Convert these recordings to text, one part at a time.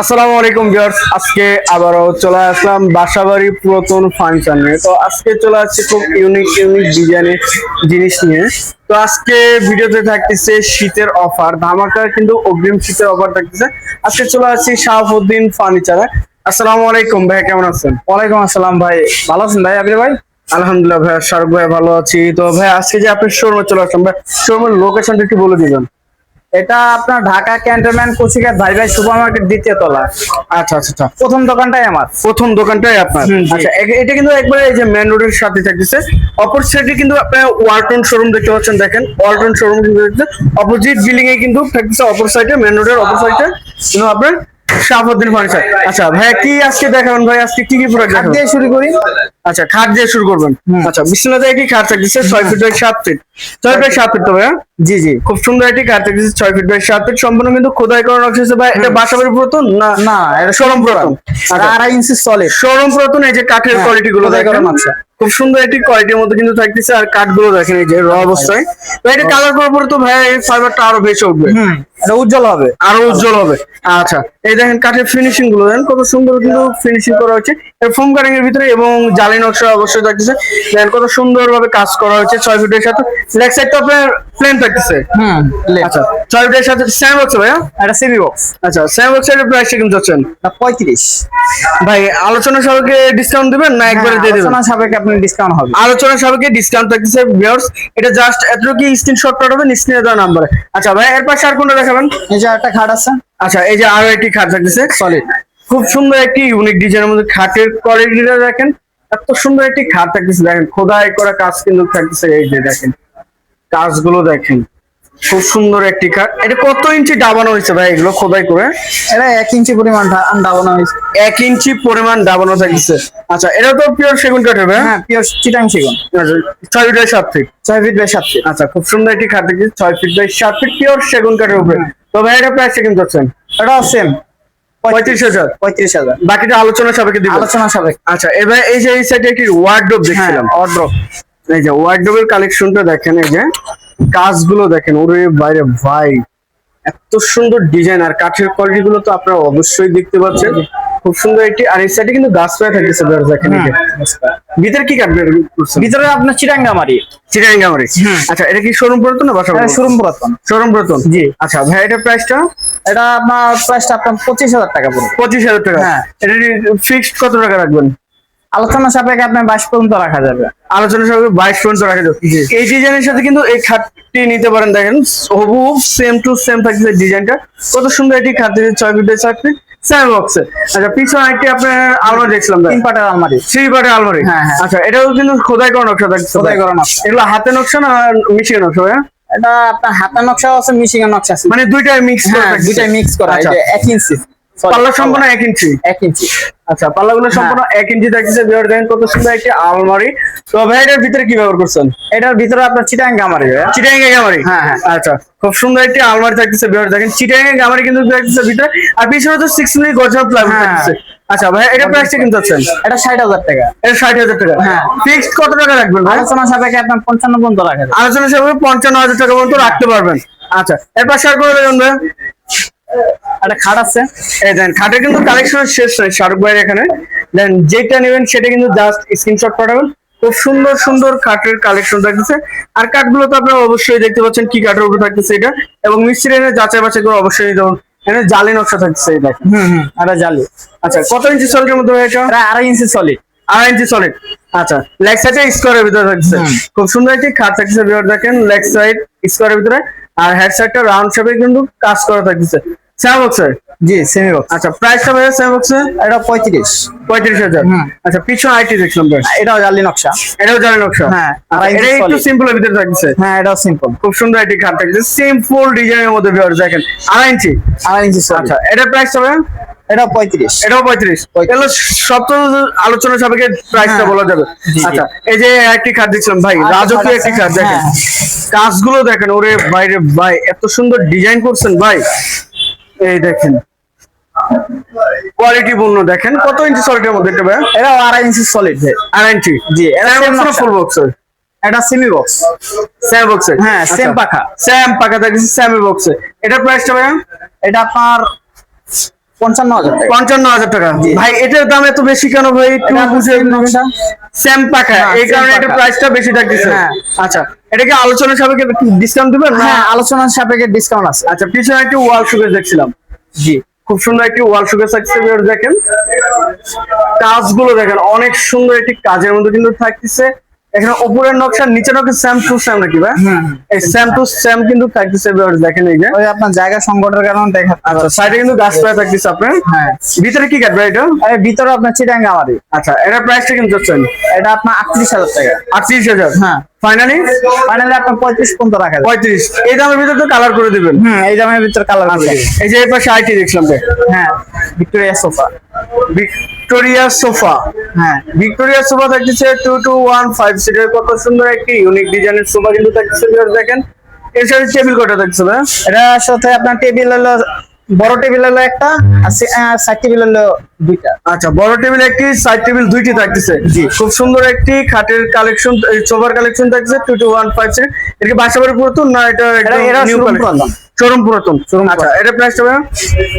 আসসালামু আলাইকুম ভিউয়ার্স আজকে আবারও চলে আসলাম বাসাবাড়ি পুরাতন ফার্নিচার নিয়ে। তো আজকে চলে আসছে খুব ইউনিক ইউনিক ডিজাইনের জিনিস নিয়ে। তো আজকে ভিডিওতে থাকতেছে শীতের অফার ধামাকা কিন্তু অগ্রিম শীতের অফার থাকতেছে। আজকে চলে আসছি শাহাবুদ্দিন ফার্নিচারে আসসালামু আলাইকুম ভাই কেমন আছেন? ওয়ালাইকুম আসসালাম ভাই ভালো আছেন ভাই? আপনি ভাই? আলহামদুলিল্লাহ ভাই শাহরুখ ভাই ভালো আছি। তো ভাই আজকে যে আপনি শোরুমে চলে আসলাম ভাই শোরুমের লোকেশনটা একটু বলে দিবেন। এটা আপনার ঢাকা ক্যান্টনমেন্ট কুচিঘাট ভাই ভাই সুপার মার্কেট দ্বিতীয় তলা। আচ্ছা আচ্ছা আচ্ছা। প্রথম দোকানটাই আমার। প্রথম দোকানটাই আপনার। আচ্ছা এটা কিন্তু একবারে এই যে মেন রোডের সাথে থাকতেছে। অপর সাইডে কিন্তু আপনার ওয়ালটন শোরুম দেখতে পাচ্ছেন দেখেন। ওয়ালটন শোরুম কিন্তু দেখতে অপোজিট বিল্ডিং এ কিন্তু থাকতেছে অপর সাইডে মেন রোডের অপর সাইডে কিন্তু আপনার শাহাবুদ্দিন ফার্নিচার আচ্ছা ভাইয়া কি আজকে দেখাবেন? ভাই আজকে কি কি প্রোডাক্ট দেখাবেন দিয়ে শুরু করি। আচ্ছা খাট দিয়ে শুরু করবেন। আচ্ছা বিশ্বনাথে একটি খাট থাকতেছে? ছয় ফিট বাই সাত ফিট ছয় বাই সাত ফিট তো ভাইয়া? জি জি। খুব সুন্দর একটি খাট থাকতেছে ছয় ফিট বাই সাত ফিট সম্পূর্ণ কিন্তু খোদাই করা নকশা ভাই। এটা বাসাবাড়ি পুরাতন না না এটা শোরুম পুরাতন? আর আড়াই ইঞ্চি সলিড শোরুম পুরাতন এই যে কাঠের হ্যাঁ, কোয়ালিটি গুলো খোদাই করা দেখেন। খুব সুন্দর একটি কোয়ালিটির মধ্যে কিন্তু থাকতেছে আর কাঠগুলো দেখেন এই যে র অবস্থায়। তো এটা কালার করার পরে তো ভাই এই ফাইবারটা আরও বেশি উঠবে। হুম এটা উজ্জ্বল হবে। আরও উজ্জ্বল হবে। আচ্ছা এই দেখেন কাঠের ফিনিশিংগুলো দেখেন কত সুন্দর কিন্তু ফিনিশিং করা হয়েছে এর ফোম কাটিং এর ভিতরে এবং জালি নকশা অবশ্যই থাকতেছে। দেখেন কত সুন্দর ভাবে কাজ করা হয়েছে ছয় ফিটের সাথে। লেগ সাইডটা আপনার প্লেন থাকতেছে। হুম আচ্ছা ছয় ফিটের সাথে স্যাম বক্স ভাইয়া? এটা সিবি বক্স আচ্ছা স্যাম বক্সের প্রাইসটা কিন্তু যাচ্ছেন পঁয়ত্রিশ। ভাই আলোচনা সবাইকে ডিসকাউন্ট দিবেন না একবারে দিয়ে দেবেন? হ্যাঁ, আলোচনা সাপেক্ষে আপনি ডিসকাউন্ট হবে। আলোচনা সবাইকে ডিসকাউন্ট থাকতেছে ভিউয়ার্স এটা জাস্ট এতটুকু স্ক্রিনশট পাঠাবেন স্ক্রিনে দেওয়া নাম্বারে আচ্ছা ভাই এর পাশে আর কোনটা দেখাবেন? এই যে একটা খাট আছে। আচ্ছা এই যে আরও একটি খাট থাকতেছে। সলিড খুব সুন্দর একটি ইউনিক ডিজাইনের মধ্যে খাটের কোয়ালিটিটা দেখেন। এত সুন্দর একটি খাট থাকতেছে দেখেন। খোদাই করা কাজ কিন্তু থাকতেছে এই যে দেখেন। কাজগুলো দেখেন। খুব সুন্দর একটি খাট। এটা কত ইঞ্চি ডাবানো হয়েছে ভাই এগুলো? খোদাই করে। এটা এক ইঞ্চি পরিমাণ দাবানো হয়েছে। এক ইঞ্চি পরিমাণ ডাবানো থাকতেছে। আচ্ছা এটা তো পিওর সেগুন কাঠের ভাই হ্যাঁ? পিওর চিটাং সেগুন। আচ্ছা, ছয় ফিট বাই সাত ফিট ছয় ফিট বাই সাত ফিট আচ্ছা খুব সুন্দর একটি খাট দেখছি ছয় ফিট বাই সাত ফিট পিওর সেগুন কাঠের উপরে। তো ভাই এটা এটা সেম পঁয়ত্রিশ হাজার। পঁয়ত্রিশ হাজার। বাকিটা আলোচনা দিব। আলোচনা আচ্ছা এবার এই যে এই সাইডে হ্যাঁ দেখছিলাম? এই যে কালেকশনটা দেখেন এই যে কাজগুলো দেখেন। ওরে বাইরে ভাই এত সুন্দর ডিজাইন আর কাঠের কোয়ালিটি গুলো তো আপনারা অবশ্যই দেখতে পাচ্ছেন। খুব সুন্দর একটি আর এই সাইডে কিন্তু গাছ পায়ে থাকতেছে বের দেখেন এই যে। ভিতরে কি করছেন? ভিতরে আপনার চিটাঙ্গামারি চিটাঙ্গা মারি আচ্ছা এটা কি শোরুম পুরাতন না বাসা শোরুম পুরাতন? শোরুম পুরাতন। জি। আচ্ছা ভাই এটা প্রাইসটা এটা আপনার প্রাইসটা আপনার পঁচিশ হাজার টাকা পড়বে। পঁচিশ হাজার টাকা। হ্যাঁ। এটা ফিক্সড কত টাকা রাখবেন? আলোচনা সাপেক্ষে আপনার বাইশ পর্যন্ত রাখা যাবে। আলোচনা সবাই বাইশ পর্যন্ত রাখা যাবে। এই ডিজাইনের সাথে কিন্তু এই খাটটি নিতে পারেন দেখেন। হবু সেম টু সেম থাকছে ডিজাইনটা কত সুন্দর একটি খাট ছয় ফিটের চার ফিট সেম বক্সে আচ্ছা পিছনে একটি আপনার আলমারি দেখছিলাম তিন পাটের আলমারি। থ্রি পাটের আলমারি। হ্যাঁ, হ্যাঁ। আচ্ছা এটাও কিন্তু খোদাই করা নকশা থাকে খোদাই করা নকশা। এগুলো হাতে নকশা না মিশিয়ে নকশা হ্যাঁ এটা আপনার হাতের নকশা আছে মিশিং নকশা আছে। মানে দুইটাই মিক্স করা হ্যাঁ থাকছে। মিক্স করা আচ্ছা। এক ইঞ্চি। পাল্লা সম্পূর্ণ এক ইঞ্চি। এক ইঞ্চি। আচ্ছা পাল্লাগুলো সম্পূর্ণ এক ইঞ্চি থাকছে বিয়ার দেখেন কত সুন্দর একটি আলমারি। তো ভাই এটার ভিতরে কি ব্যবহার করছেন? এটার ভিতরে আপনার চিটাং গামারি চিটাং গামারি? হ্যাঁ, হ্যাঁ। আচ্ছা খুব সুন্দর একটি আলমারি থাকতেছে বিয়ার দেখেন চিটাং গামারি কিন্তু থাকতেছে ভিতরে। আর পিছনে তো সিক্স প্লাইউড হ্যাঁ। থাকতেছে আচ্ছা ভাই এটা প্রাইসটা কিন্তু আছেন এটা ষাট হাজার টাকা। এটা ষাট হাজার টাকা। হ্যাঁ। ফিক্সড কত টাকা রাখবেন ভাই? আলোচনা সাপেক্ষে আপনার পঞ্চান্ন পর্যন্ত রাখেন আলোচনা হিসাবে পঞ্চান্ন হাজার টাকা পর্যন্ত রাখতে পারবেন। আচ্ছা এরপর শেয়ার করে দেবেন ভাই। একটা খাট আছে। এই দেন খাটের কিন্তু কালেকশন শেষ নয় শাহরুখ ভাইয়ের এখানে। দেন যেটা নেবেন সেটা কিন্তু জাস্ট স্ক্রিনশট পাঠাবেন। খুব সুন্দর সুন্দর কাঠের কালেকশন থাকতেছে। আর কাঠগুলো তো আপনারা অবশ্যই দেখতে পাচ্ছেন কি কাঠের উপর থাকতেছে এটা। এবং মিস্ত্রি এনে যাচাই বাছাই করে অবশ্যই হবে। এখানে জালি নকশা থাকতেছে এটা হুম হুম। এটা জালি। আচ্ছা কত ইঞ্চি সলিডের মধ্যে এটা? আড়াই ইঞ্চি সলিড আড়াই ইঞ্চি সলিড আচ্ছা লেগ সাইডে স্কোয়ারের ভিতরে থাকছে খুব সুন্দর একটি খাট থাকছে ভিতরে দেখেন। লেগ সাইড স্কোয়ারের ভিতরে। আর হেড সাইডটা রাউন্ড শেপে কিন্তু কাজ করা থাকতেছে। স্যাম বক্সের জি সেমি বক্স আচ্ছা প্রাইসটা এটা পঁয়ত্রিশ। পঁয়ত্রিশ হাজার। আচ্ছা পিছনে আইটি এটাও জালি নকশা। এটাও নকশা? হ্যাঁ, আচ্ছা, এটা একটু solid। সিম্পলের ভিতরে থাকছে হ্যাঁ এটাও সিম্পল খুব সুন্দর একটি খাট থাকছে সিম্পল ডিজাইনের মধ্যে ভিউয়ার দেখেন। আড়াই ইঞ্চি? আড়াই ইঞ্চি আচ্ছা হবে এটাও পঁয়ত্রিশ। এটাও পঁয়ত্রিশ। সব তো আলোচনা সাপেক্ষে প্রাইসটা হ্যাঁ। বলা যাবে। আচ্ছা এই যে একটি খাট দেখছিলাম ভাই রাজকীয় একটি খাট দেখেন। হ্যাঁ। কাজগুলো দেখেন ওরে বাইরে ভাই এত সুন্দর ডিজাইন করছেন ভাই। এই দেখেন। কোয়ালিটি পূর্ণ দেখেন। কত ইঞ্চি সলিডের মধ্যে এটা ভাই? এটাও আড়াই ইঞ্চি সলিড ভাই। আড়াই ইঞ্চি জি, এটা। ফুল বক্সের এটা সেমি বক্স স্যাম বক্সে হ্যাঁ, সেম পাখা। স্যাম পাখা থাকছে স্যাম বক্সে এটার প্রাইসটা ভাইয়া? এটা আপনার পঞ্চান্ন হাজার টাকা। পঞ্চান্ন হাজার টাকা। ভাই এটার দাম এত বেশি কেন ভাই? একটু এটা বুঝে। সেম পাকা হ্যাঁ, এই কারণে এটা প্রাইসটা বেশি থাকতেছে। হ্যাঁ। আচ্ছা। এটা কি আলোচনা সাপেক্ষে ডিসকাউন্ট দিবেন হ্যাঁ আলোচনার সাপেক্ষে ডিসকাউন্ট আছে। আচ্ছা পিছনে একটি ওয়াল সুকেস দেখছিলাম। জি। খুব সুন্দর একটি ওয়াল সুকেস থাকছে দেখেন। কাজগুলো দেখেন অনেক সুন্দর একটি কাজের মধ্যে কিন্তু থাকতেছে। এখানে উপরের নকশা নিচে নকশা স্যাম টু স্যাম নাকি ভাই? হুম। এই স্যাম টু স্যাম কিন্তু থাকতেছে ভিউয়ার দেখেন এই যে। ওই আপনার জায়গা সংকটের কারণে দেখা আচ্ছা সাইডে কিন্তু গাছপালা থাকতেছে আপনার। হ্যাঁ। ভিতরে কি কাটবে এটা? এই ভিতরে আপনার চিটাঙ্গা আমাদের আচ্ছা এটা প্রাইসটা কিন্তু যাচ্ছেন এটা আপনার আটত্রিশ হাজার টাকা। আটত্রিশ হাজার। হ্যাঁ। ফাইনালি ফাইনালি আপনার পঁয়ত্রিশ পর্যন্ত রাখা যায় পঁয়ত্রিশ। এই দামের ভিতরে তো কালার করে দিবেন। হুম এই দামের ভিতরে কালার করে আচ্ছা। এই যে এর পাশে আইটি দেখছিলাম ভাই হ্যাঁ ভিক্টোরিয়া সোফা ভিক্টোরিয়া সোফা হ্যাঁ। ভিক্টোরিয়া সোফা থাকতেছে টু টু ওয়ান ফাইভ সিটের কত সুন্দর একটি ইউনিক ডিজাইনের সোফা কিন্তু থাকতেছে দেখেন। এর সাথে টেবিল কটা থাকছে এটার সাথে আপনার টেবিল হলো বড় টেবিল হলো একটা আর সাইড টেবিল হলো দুইটা। আচ্ছা বড় টেবিল একটি সাইড টেবিল দুইটি থাকতেছে। জি। খুব সুন্দর একটি খাটের কালেকশন সোফার কালেকশন থাকছে two two one five seat এটা কি বাসাবাড়ি পুরাতন না এটা এটা- এটা showroom পুরাতন। শোরুম পুরাতন Showroom আচ্ছা এটা প্রাইসটা ভাই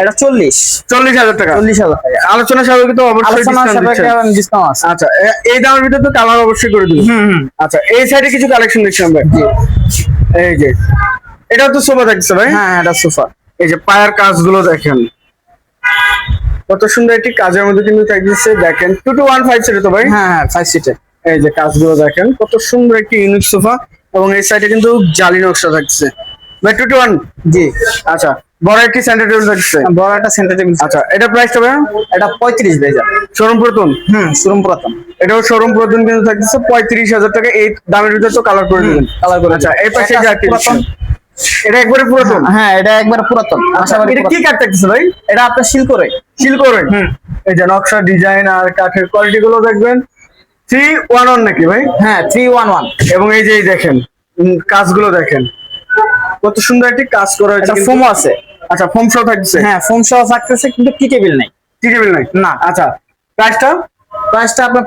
এটা চল্লিশ। চল্লিশ হাজার টাকা। চল্লিশ হাজার টাকা। আলোচনা সাপেক্ষে তো অবশ্যই। ডিসকাউন্ট আছে। আচ্ছা এই দামের ভিতরে তো কালার অবশ্যই করে দিবেন। আচ্ছা এই সাইডে কিছু কালেকশন দেখছিলাম ভাই এই যে এটাও তো সোফা থাকছে ভাই? হ্যাঁ এটা সোফা এই যে পায়ের কাজগুলো দেখেন। কত সুন্দর একটি কাজের মধ্যে কিন্তু থাকতেছে দেখেন। টু টু ওয়ান ফাইভ সিটে তো ভাই? হ্যাঁ হ্যাঁ ফাইভ সিটের এই যে কাজগুলো দেখেন কত সুন্দর একটি ইউনিক সোফা এবং এই সাইডে কিন্তু জালি নকশা থাকছে ভাই টু টু ওয়ান জি। আচ্ছা বড় একটি সেন্টার টেবিল থাকছে বড় একটা সেন্টার টেবিল আচ্ছা এটা প্রাইসটা ভাই? এটা পঁয়ত্রিশ বেজা শোরুম প্রথম হুম শোরুম পুরাতন। এটাও শোরুম প্রথম কিন্তু থাকতেছে পঁয়ত্রিশ হাজার টাকা। এই দামের ভিতরে তো কালার করে দিবেন। কালার করে আচ্ছা এই পাশে এটা একবারে পুরাতন? হ্যাঁ এটা একবার পুরাতন। আচ্ছা এটা কি কাঠ থাকতেছে ভাই? এটা আপনার শিল করে সিল করে এই যে নকশা ডিজাইন আর কাঠের কোয়ালিটি গুলো দেখবেন। থ্রি ওয়ান ওয়ান নাকি ভাই? হ্যাঁ থ্রি ওয়ান ওয়ান এবং এই যে এই দেখেন কাজগুলো দেখেন। কত সুন্দর একটি কাজ করা হয়েছে ফোমও আছে। আচ্ছা ফোম সহ থাকছে হ্যাঁ ফোম সহ থাকতেছে কিন্তু টি টেবিল নাই। টি টেবিল নাই? না। আচ্ছা প্রাইসটা প্রাইসটা আপনার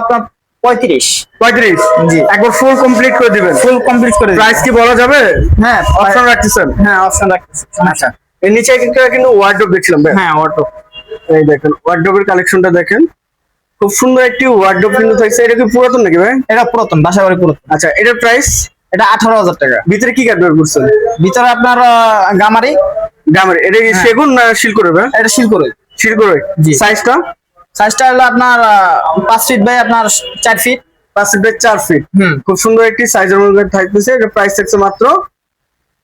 আপনার পঁয়ত্রিশ। পঁয়ত্রিশ? জি। একবার ফুল কমপ্লিট করে দিবেন। ফুল কমপ্লিট করে প্রাইস কি বলা যাবে? হ্যাঁ অপশন রাখতেছেন? হ্যাঁ অপশন আচ্ছা। এর নিচে কিন্তু কিন্তু ওয়ার্ডরোব দেখছিলাম হ্যাঁ অটো এই দেখেন ওয়ার্ডরোবের কালেকশনটা দেখেন। খুব সুন্দর একটি ওয়ার্ডরোব কিন্তু থাকছে। এটা কি পুরাতন নাকি ভাই? এটা পুরাতন বাসাবাড়ি পুরাতন। আচ্ছা এটার প্রাইস এটা আঠারো হাজার টাকা। ভিতরে কি কাঠ ব্যবহার করছেন? ভিতরে আপনার গামারি। গ্রামের এটা কি সেগুন না শিল করে ভাই? এটা শিল করে শিল করে জি। সাইজটা সাইজটা হলো আপনার পাঁচ ফিট বাই আপনার চার ফিট পাঁচ ফিট বাই চার ফিট হুম। খুব সুন্দর একটি সাইজের মধ্যে থাকতেছে। এটা প্রাইস থাকছে মাত্র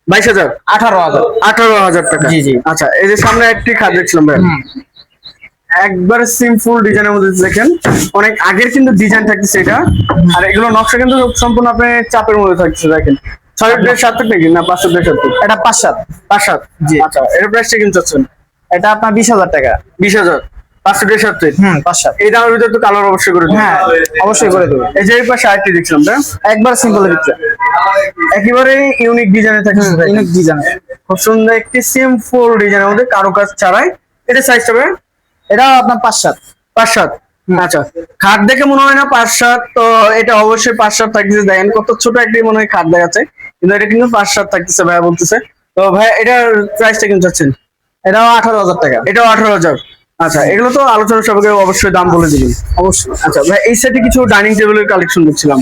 বাইশ হাজার। আঠারো হাজার। আঠারো হাজার টাকা। জি, জি। আচ্ছা এই যে সামনে একটি খাট দেখছিলাম ভাই। একবার সিম্পল ডিজাইনের মধ্যে দেখেন। অনেক আগের কিন্তু ডিজাইন থাকতেছে এটা। আর এগুলো নকশা কিন্তু সম্পূর্ণ আপনার চাপের মধ্যে থাকছে দেখেন। ছয় ফিট সাত ফিট নাকি? না পাঁচ ফিট সাত এটা পাঁচ সাত। পাঁচ সাত। জি। আচ্ছা এর প্রাইসটা কিন্তু চাচ্ছেন। এটা আপনার বিশ হাজার টাকা। বিশ হাজার। পাঁচ ফিট সাত ফিট হুম পাঁচ সাত এই দামের ভিতরে তো কালার অবশ্যই করে দিন হ্যাঁ অবশ্যই করে দেবো। এই যে এই পাশে আরেকটি দেখছিলাম তাই একবার ইউনিক ডিজাইনে থাকছে ইউনিক ডিজাইন খুব সুন্দর একটি সিম্পল ডিজাইনের মধ্যে কারও কাজ ছাড়াই। এটা সাইজটা হবে এটাও আপনার পাঁচ সাত। পাঁচ সাত? আচ্ছা। খাট দেখে মনে হয় না পাঁচ সাত তো এটা অবশ্যই পাঁচ সাত থাকতেছে। দেখেন কত ছোট একটি মনে হয় খাট দেখাচ্ছে। কিন্তু এটা কিন্তু পাঁচ সাত থাকতেছে ভাইয়া বলতেছে। তো ভাই এটার প্রাইসটা কিন্তু চাচ্ছেন? এটাও আঠারো হাজার টাকা। এটাও আঠারো হাজার। আচ্ছা এগুলো তো আলোচনা সবাইকে অবশ্যই দাম বলে দিবেন। অবশ্যই। আচ্ছা ভাই এই সাইডে কিছু ডাইনিং টেবিলের কালেকশন দেখছিলাম।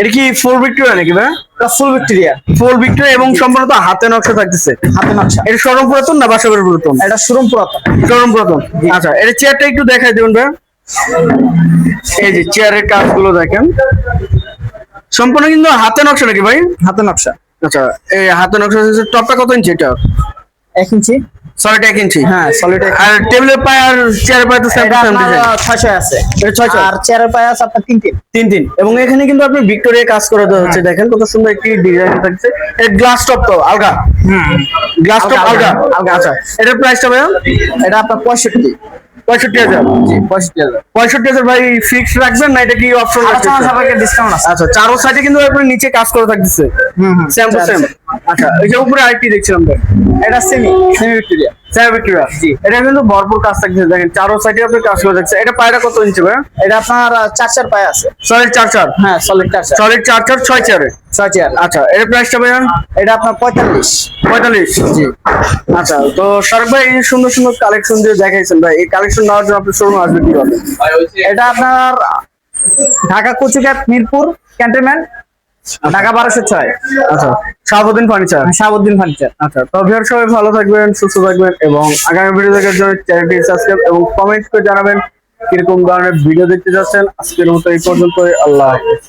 এটা কি ফোর ভিক্টোরিয়া নাকি ভাই? ফুল ভিক্টোরিয়া ফোর ভিক্টোরিয়া এবং সম্পূর্ণ হাতে নকশা থাকতেছে। হাতে নকশা। এটা সরম পুরাতন না বাসাবের পুরাতন? এটা শোরুম পুরাতন। চরম প্রথম আচ্ছা এটা চেয়ারটা একটু দেখাই দিবেন ভাই। এই যে চেয়ারের কাজগুলো দেখেন। সম্পূর্ণ কিন্তু হাতে নকশা নাকি ভাই? হাতে নকশা। আচ্ছা এই হাতে নকশা টপটা কত ইঞ্চি এটা? এক ইঞ্চি। সলিড এক ইঞ্চি। হ্যাঁ সলিড আর টেবিলের পায়ে আর চেয়ারের পায়ে তো সেম সেম ডিজাইন ছয়শো আছে। এটা ছয়শো? আর চেয়ারের পায়ে আছে আপনার তিন তিন। তিন তিন। এবং এখানে কিন্তু আপনি ভিক্টোরিয়া কাজ করে দেওয়া হচ্ছে। দেখেন কত সুন্দর একটি ডিজাইন থাকছে। এটা গ্লাস টপ তো আলগা? গ্লাস টপ আলগা। আচ্ছা এটার প্রাইসটা ভাই এটা আপনার পঁয়ষট্টি। পঁয়ষট্টি হাজার। পঁয়ষট্টি হাজার। পঁয়ষট্টি হাজার ভাই ফিক্স রাখবেন না? এটা কি অপশন আচ্ছা সাপেক্ষে ডিসকাউন্ট আছে। আচ্ছা চারো সাইডে কিন্তু আপনার নিচে কাজ করে থাকতেছে। হুম হুম। সেম টু সেম আচ্ছা। এই যে উপরে আরেকটি দেখছিলাম ভাই। এটা সেমি সেমি ভিক্টোরিয়া চার বিক্রি। জি। এটা কিন্তু ভরপুর কাজ থাকছে দেখেন চারো সাইডে আপনি কাজ করে দেখছেন। এটা পায়রা কত ইঞ্চি ভাই এটা আপনার চার চার পায়ে আছে। সলিড চার চার হ্যাঁ সলিড চার চার সলিড চার চার ছয় চারে ছয় চেয়ার আচ্ছা এর প্রাইসটা ভাইয়া? এটা আপনার পঁয়তাল্লিশ। পঁয়তাল্লিশ? জি। আচ্ছা তো শারক ভাই এই সুন্দর সুন্দর কালেকশন দিয়ে দেখাইছেন ভাই। এই কালেকশন নেওয়ার জন্য আপনি শোরুম আসবে কি হবে এটা আপনার ঢাকা কুচিঘাট মিরপুর ক্যান্টনমেন্ট। ঢাকা বারোশো ছয়। আচ্ছা। শাহাবুদ্দিন ফার্নিচার। শাহাবুদ্দিন ফার্নিচার। আচ্ছা তো ভিউয়ার সবাই ভালো থাকবেন সুস্থ থাকবেন এবং আগামী ভিডিও দেখার জন্য চ্যানেলটি সাবস্ক্রাইব এবং কমেন্ট করে জানাবেন কীরকম ধরনের ভিডিও দেখতে যাচ্ছেন। আজকের মতো এই পর্যন্তই। আল্লাহ হাফেজ।